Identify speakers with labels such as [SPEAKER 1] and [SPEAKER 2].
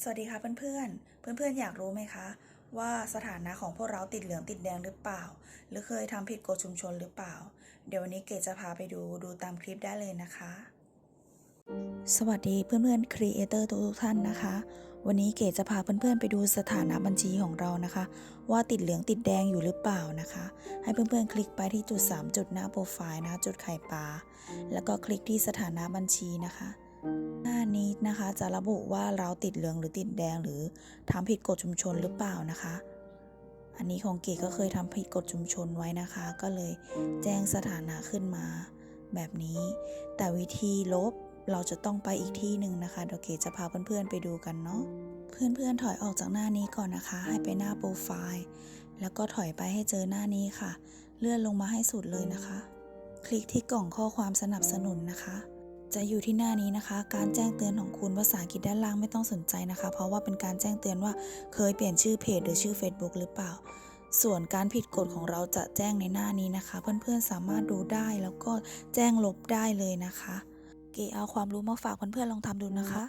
[SPEAKER 1] สวัสดีค่ะเพื่อนๆ เพื่อนๆ อยากรู้ไหมคะ ว่าสถานะของพวกเราติดเหลืองติดแดงหรือเปล่า หรือเคยทำผิดกฎชุมชนหรือเปล่า เดี๋ยววันนี้เกดจะพาไปดูดูตามคลิปได้เลยนะคะ สวัสดีเพื่อนๆครีเอเตอร์ทุกๆท่านนะคะ วันนี้เกดจะพาเพื่อนๆ ไปดูสถานะบัญชีของเรานะคะ ว่าติดเหลืองติดแดงอยู่หรือเปล่านะคะ ให้เพื่อนๆ คลิกไปที่จุด 3 จุดหน้าโปรไฟล์นะคะจุดไข่ปลาแล้วก็คลิกที่สถานะบัญชีนะคะ หน้านี้นะคะจะระบุว่าเราติดเหลืองหรือติดแดงหรือทำผิดกฎชุมชนหรือเปล่านะคะ อันนี้ของเก๋ก็เคยทำผิดกฎชุมชนไว้นะคะ ก็เลยแจ้งสถานะขึ้นมาแบบนี้ แต่วิธีลบเราจะต้องไปอีกที่หนึ่งนะคะเดี๋ยวเก๋จะพาเพื่อนๆไปดูกันเนาะเพื่อนๆถอยออกจากหน้านี้ก่อนนะคะ ให้ไปหน้าโปรไฟล์แล้วก็ถอยไปให้เจอหน้านี้ค่ะ เลื่อนลงมาให้สุดเลยนะคะ คลิกที่กล่องข้อความสนับสนุนนะคะ จะอยู่ที่หน้านี้นะคะ การแจ้งเตือนของคุณภาษาอังกฤษด้านล่างไม่ต้องสนใจนะคะ เพราะว่าเป็นการแจ้งเตือนว่าเคยเปลี่ยนชื่อเพจหรือชื่อ Facebook หรือเปล่า ส่วนการผิดกฎของเราจะแจ้งในหน้านี้นะคะ เพื่อนๆสามารถดูได้แล้วก็แจ้งลบได้เลยนะคะ เกเอาความรู้มาฝากเพื่อนๆลองทำดูนะคะ